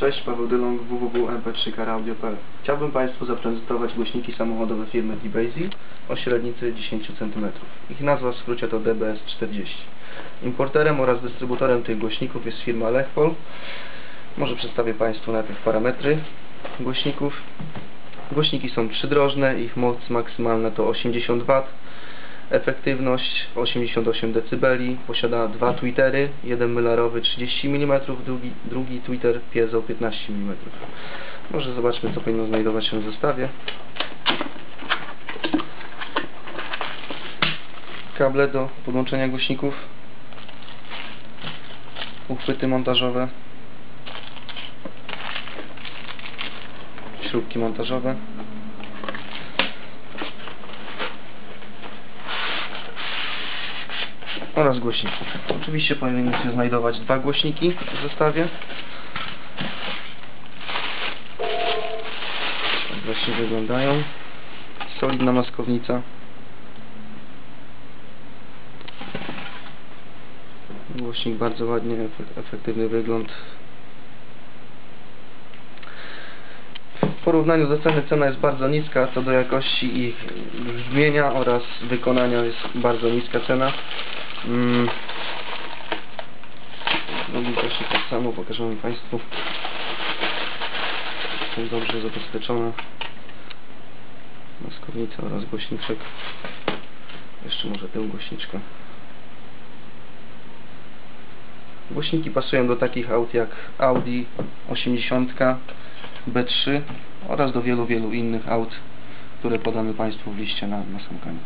Cześć, Paweł Dylong, www.mp3karaudio.pl Chciałbym Państwu zaprezentować głośniki samochodowe firmy D-Bazy o średnicy 10 cm. Ich nazwa w skrócie to DBS-40. Importerem oraz dystrybutorem tych głośników jest firma Lechpol. Może przedstawię Państwu najpierw parametry głośników. Głośniki są przydrożne, ich moc maksymalna to 80 W, efektywność 88 dB, posiada dwa tweetery, jeden mylarowy 30 mm, drugi, drugi tweeter piezo 15 mm. Może zobaczmy co powinno znajdować się w zestawie. Kable do podłączenia głośników, uchwyty montażowe, śrubki montażowe. Oraz głośników. Oczywiście powinny się znajdować dwa głośniki w zestawie. Tak właśnie wyglądają. Solidna maskownica. Głośnik bardzo ładnie, efek- efektywny wygląd. W porównaniu do ceny cena jest bardzo niska, co do jakości ich brzmienia oraz wykonania jest bardzo niska cena. Mm. Drugi głośnik tak samo, pokażemy Państwu. Są dobrze zabezpieczone. Maskownica oraz głośniczek. Jeszcze może tę głośniczkę. Głośniki pasują do takich aut jak Audi 80, B3 oraz do wielu, wielu innych aut, które podamy Państwu w liście na, na.